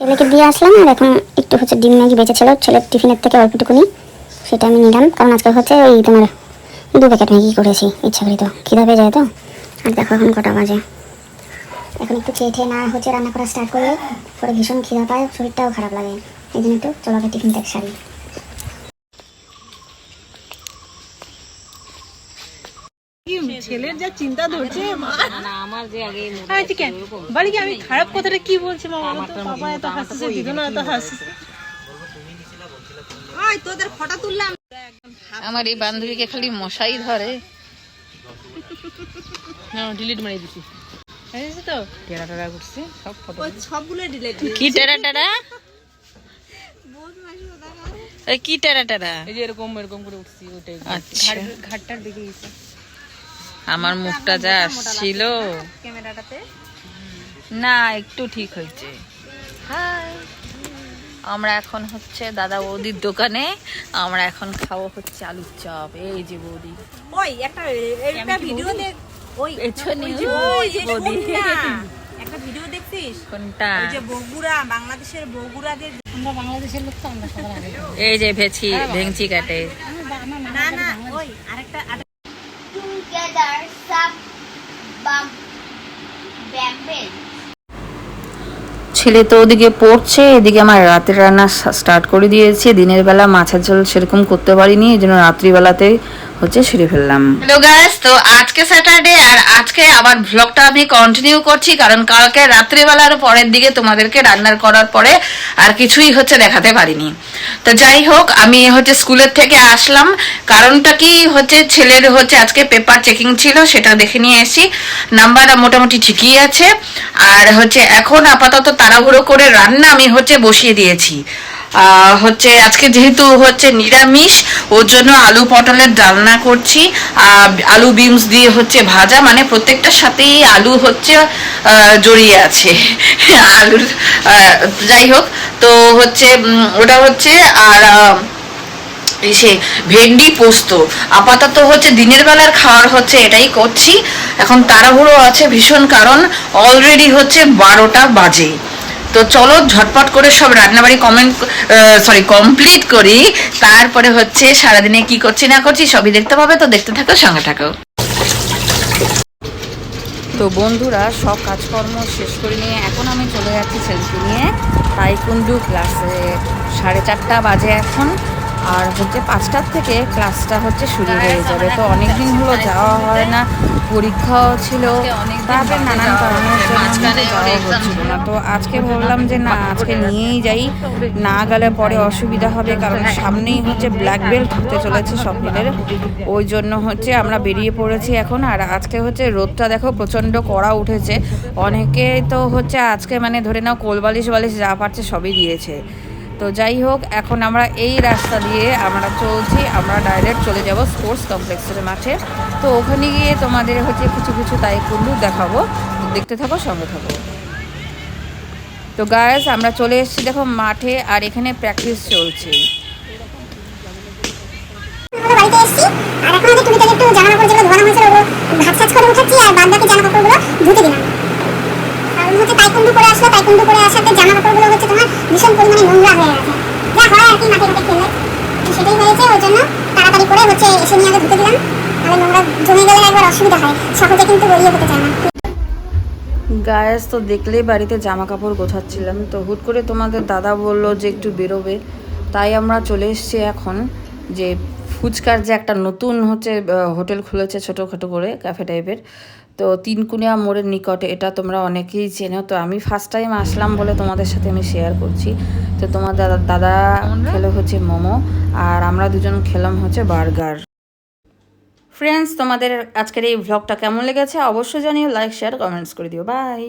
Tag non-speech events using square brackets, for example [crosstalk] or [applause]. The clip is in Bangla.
ছেলেকে দিয়ে আসলাম, আর এখন একটু হচ্ছে ডিম ম্যাগি বেঁচেছিল ছেলের টিফিনের থেকে অল্পটুকুনি সেটা আমি নিলাম। কারণ আজকে হচ্ছে ওই তোমার দু প্যাকেট ম্যাগি করেছি, ইচ্ছা করি তো। খিদা পেয়ে যায় তো? আর দেখো এখন কটা বাজে। এখন একটু খেয়ে খেয়ে না হচ্ছে রান্না করা স্টার্ট করলে পরে ভীষণ খিদা পায়, শরীরটাও খারাপ লাগে। এই জন্য একটু চলো থেকে সারি। ছেলের যা চিন্তা ধরছে মা। আমার যে আগে হ্যাঁ ঠিক আছে বলি কি আমি খারাপ কথাটা কি বলছি মা? তো বাবা এত হাসছে দিদুনা এত হাসছে ওই তোদের ফটো তুললাম। আমার এই বান্ধবীকে খালি মশাই ধরে। ডিলিট মারি দিছি। হয়েছে তো? টেরা টেরা করছে সব ফটো সবগুলো ডিলিট কি টেরা টেরা? এই কি টেরা টেরা? এই যে এরকম এরকম করে উঠছি ওটাই আচ্ছা। ঘাটটার দিকে গেছে। আমার মুখটা যা ছিল ক্যামেরাটাতে? না একটু ঠিক হয়েছে। আমরা এখন হচ্ছে দাদা বৌদির দোকানে। আমরা এখন খাব হচ্ছে আলুর চপ। এই যে বৌদি। ওই একটা একটা ভিডিও দেখ ওই পেছনে ওই যে বৌদি। একটা ভিডিও দেখছিস? কোনটা? ওই যে বগুড়া বাংলাদেশের বগুড়াদের আমরা বাংলাদেশের লোক তো আমরা সবাই এই যে ভেছি ভেংচি কাটে। না না ওই আরেকটা together sub bump bamble ছেলে তো ওদিকে পড়ছে, এদিকে আমার রাতের রান্না স্টার্ট করে দিয়েছি। দিনের বেলা মাছের ঝোল সেরকম করতে পারিনি, এই জন্য রাত্রিবেলাতে হচ্ছে সেরে ফেললাম। হ্যালো গাইস তো আজকে স্যাটারডে আর আজকে আবার ব্লগটা আমি কন্টিনিউ করছি, কারণ কালকে রাত্রিবেলার পরের দিকে তোমাদেরকে রান্নার করার পরে আর কিছুই হচ্ছে দেখাতে পারিনি। তো যাই হোক, আমি হচ্ছে স্কুলের থেকে আসলাম। কারণটা কি হচ্ছে, ছেলের হচ্ছে আজকে পেপার চেকিং ছিল, সেটা দেখে নিয়ে এসেছি। নাম্বার মোটামুটি ঠিকই আছে। আর হচ্ছে এখন আপাতত তাড়াহুড়ো করে রান্না আমি হচ্ছে বসিয়ে দিয়েছি। হচ্ছে আজকে যেহেতু হচ্ছে নিরামিষ, ওর জন্য আলু পটলের ডালনা করছি আলু বিমস দিয়ে হচ্ছে ভাজা মানে প্রত্যেকটার সাথেই আলু হচ্ছে জড়িয়ে আছে। [laughs] আলুর যাই হোক, তো হচ্ছে ওটা হচ্ছে, আর সে ভেন্ডি পোস্ত। আপাতত হচ্ছে দিনের বেলার খাওয়ার হচ্ছে এটাই করছি। এখন তাড়াহুড়ো আছে ভীষণ কারণ অলরেডি হচ্ছে বারোটা বাজে। তো চলো ঝটপট করে সব রান্নাবাড়ি কমেন্ট সরি কমপ্লিট করি। তারপরে হচ্ছে সারাদিনে কি করছি না করছি সবই দেখতে পাবে, তো দেখতে থাকো, সঙ্গে থাকো। তো বন্ধুরা, সব কাজকর্ম শেষ করে নিয়ে এখন আমি চলে যাচ্ছি সেলফি নিয়ে। তাইকুন্ডু ক্লাসে সাড়ে চারটা বাজে এখন। আর হচ্ছে পাঁচটার থেকে ক্লাসটা হচ্ছে শুরু হয়ে যাবে। তো অনেক দিন হলো যাওয়া হয় না পরীক্ষাও ছিল তারপরে নানান কারণের জন্য যাওয়া হচ্ছিল না। তো আজকে ভাবলাম যে না আজকে নিয়েই যাই। না গেলে পরে অসুবিধা হবে কারণ সামনেই হচ্ছে ব্ল্যাক বেল্ট হতে চলেছে স্বপ্নের। ওই জন্য হচ্ছে আমরা বেরিয়ে পড়েছি এখন। আর আজকে হচ্ছে রোদটা দেখো প্রচণ্ড কড়া উঠেছে। অনেকে তো হচ্ছে আজকে মানে ধরে নাও কোলবালিশ বালিশ যা পারছে সবই দিয়েছে। তো যাই হোক, এখন আমরা এই রাস্তা দিয়ে আমরা চলছি, আমরা ডাইরেক্ট চলে যাব স্পোর্টস কমপ্লেক্সের মাঠে। তো ওখানে গিয়ে তোমাদের হচ্ছে কিছু কিছু তাই কুল্লু দেখাবো দেখতে থাকো, সঙ্গে থাকো। তো গায়েস আমরা চলে এসেছি দেখো মাঠে, আর এখানে প্র্যাকটিস চলছে। ভীষণ পরিমাণে নোংরা গেছে যা কি মাঠে ঘাটে খেললে। তো সেটাই হয়েছে, ওই জন্য তাড়াতাড়ি করে হচ্ছে এসে নিয়ে আগে ধুতে দিলাম। তাহলে নোংরা জমে গেলে একবার অসুবিধা হয় সহজে কিন্তু বেরিয়ে হতে চায় না। গায়েস তো দেখলেই বাড়িতে জামা কাপড় গোছাচ্ছিলাম। তো হুট করে তোমাদের দাদা বলল যে একটু বেরোবে। তাই আমরা চলে এসেছি এখন যে ফুচকার যে একটা নতুন হচ্ছে হোটেল খুলেছে ছোটোখাটো করে, ক্যাফে টাইপের। তো তিনকুনিয়া মোড়ের নিকটে এটা তোমরা অনেকেই চেনো। তো আমি ফার্স্ট টাইম আসলাম বলে তোমাদের সাথে আমি শেয়ার করছি। তো তোমার দাদা দাদা খেলো হচ্ছে মোমো আর আমরা দুজন খেলাম হচ্ছে বার্গার। ফ্রেন্ডস তোমাদের আজকের এই ভ্লগটা কেমন লেগেছে? অবশ্যই জানিও লাইক শেয়ার কমেন্টস করে দিও। বাই